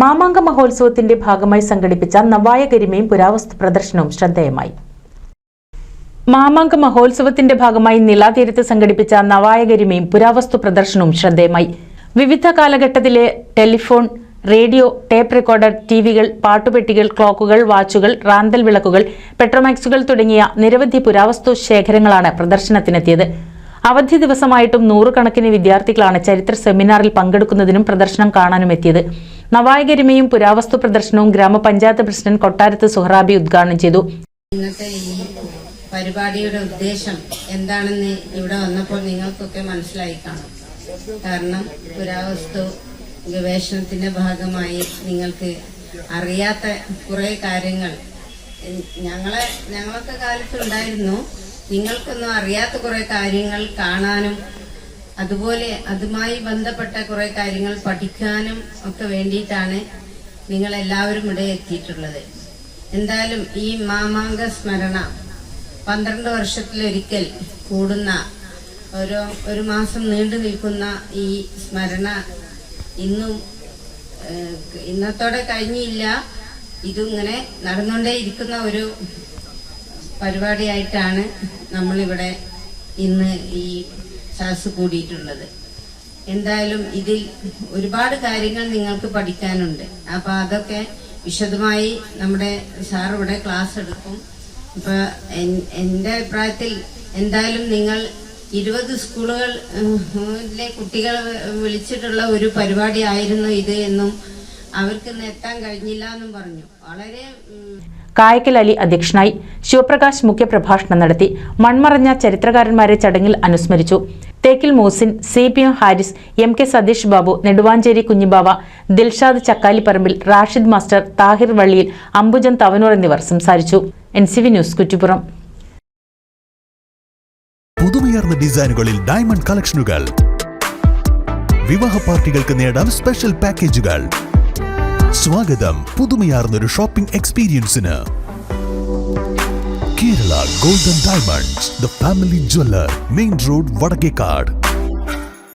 മാമാങ്ക മഹോത്സവത്തിന്റെ ഭാഗമായി സംഘടിപ്പിച്ച നവായ ഗരിമയും പുരാവസ്തു പ്രദർശനവും ശ്രദ്ധേയമായി. മാമാങ്ക മഹോത്സവത്തിന്റെ ഭാഗമായി നിലാതീരത്ത് സംഘടിപ്പിച്ച നവായ പുരാവസ്തു പ്രദർശനവും ശ്രദ്ധേയമായി. വിവിധ കാലഘട്ടത്തിലെ ടെലിഫോൺ റേഡിയോ ടേപ്പ് റെക്കോർഡർ ടിവികൾ പാട്ടുപെട്ടികൾ ക്ലോക്കുകൾ വാച്ചുകൾ റാന്തൽ വിളക്കുകൾ പെട്രോമാക്സുകൾ തുടങ്ങിയ നിരവധി പുരാവസ്തു ശേഖരങ്ങളാണ് പ്രദർശനത്തിനെത്തിയത്. അവധി ദിവസമായിട്ടും നൂറുകണക്കിന് വിദ്യാർത്ഥികളാണ് ചരിത്ര സെമിനാറിൽ പങ്കെടുക്കുന്നതിനും പ്രദർശനം കാണാനും എത്തിയത്. നവായകരിമയും പുരാവസ്തു പ്രദർശനവും ഗ്രാമപഞ്ചായത്ത് പ്രസിഡന്റ് കൊട്ടാരത്ത് സുഹറാബി ഉദ്ഘാടനം ചെയ്തു. ഇന്നത്തെ ഈ പരിപാടിയുടെ ഉദ്ദേശം എന്താണെന്ന് ഇവിടെ വന്നപ്പോൾ നിങ്ങൾക്കൊക്കെ മനസ്സിലായി കാണും. കാരണം പുരാവസ്തു ഗവേഷണത്തിന്റെ ഭാഗമായി നിങ്ങൾക്ക് അറിയാത്ത കുറെ കാര്യങ്ങൾ ഞങ്ങളെ ഞങ്ങളൊക്കെ കാലത്ത് ഉണ്ടായിരുന്നു. നിങ്ങൾക്കൊന്നും അറിയാത്ത കുറെ കാര്യങ്ങൾ കാണാനും അതുപോലെ അതുമായി ബന്ധപ്പെട്ട കുറെ കാര്യങ്ങൾ പഠിക്കാനും ഒക്കെ വേണ്ടിയിട്ടാണ് നിങ്ങൾ എല്ലാവരും ഇവിടെ എത്തിയിട്ടുള്ളത്. എന്തായാലും ഈ മാമാങ്ക സ്മരണ പന്ത്രണ്ട് വർഷത്തിലൊരിക്കൽ കൂടുന്ന ഓരോ ഒരു മാസം നീണ്ടു നിൽക്കുന്ന ഈ സ്മരണ ഇന്നും ഇന്നത്തോടെ കഴിഞ്ഞില്ല. ഇതിങ്ങനെ നടന്നുകൊണ്ടേ ഇരിക്കുന്ന ഒരു പരിപാടിയായിട്ടാണ് നമ്മളിവിടെ ഇന്ന് ഈ സാസ് കൂടിയിട്ടുള്ളത്. എന്തായാലും ഇതിൽ ഒരുപാട് കാര്യങ്ങൾ നിങ്ങൾക്ക് പഠിക്കാനുണ്ട്. അപ്പം അതൊക്കെ വിശദമായി നമ്മുടെ സാർ ഇവിടെ ക്ലാസ് എടുക്കും. ഇപ്പൊ എന്റെ അഭിപ്രായത്തിൽ എന്തായാലും നിങ്ങൾ ഇരുപത് സ്കൂളുകൾ ലെ കുട്ടികൾ വിളിച്ചിട്ടുള്ള ഒരു പരിപാടി ആയിരുന്നു ഇത് എന്നും അവർക്ക് എത്താൻ കഴിഞ്ഞില്ല എന്നും പറഞ്ഞു. വളരെ കായക്കൽ അലി അധ്യക്ഷനായി ശിവപ്രകാശ് മുഖ്യപ്രഭാഷണം നടത്തി മൺമറഞ്ഞ ചരിത്രകാരന്മാരെ ചടങ്ങിൽ അനുസ്മരിച്ചു. തേക്കിൽ Muhsin C P M Haris M K Satheesh Babu Neduvancheri Kunhibava Dilshad ചക്കാലിപ്പറമ്പിൽ Rashid master Thahir വള്ളിയിൽ അംബുജൻ തവനൂർ എന്നിവർ സംസാരിച്ചു. N C V news Kuttippuram. പുതുമയാർന്ന ഡിസൈനുകളിൽ ഡയമണ്ട് കളക്ഷനുകൾ. വിവാഹ പാർട്ടികൾക്ക് നേടാം സ്പെഷ്യൽ പാക്കേജുകൾ. സ്വാഗതം പുതുമയാർന്നൊരു shopping എക്സ്പീരിയൻസിന് Kerala golden diamonds the family jeweller main road Vadakkekad.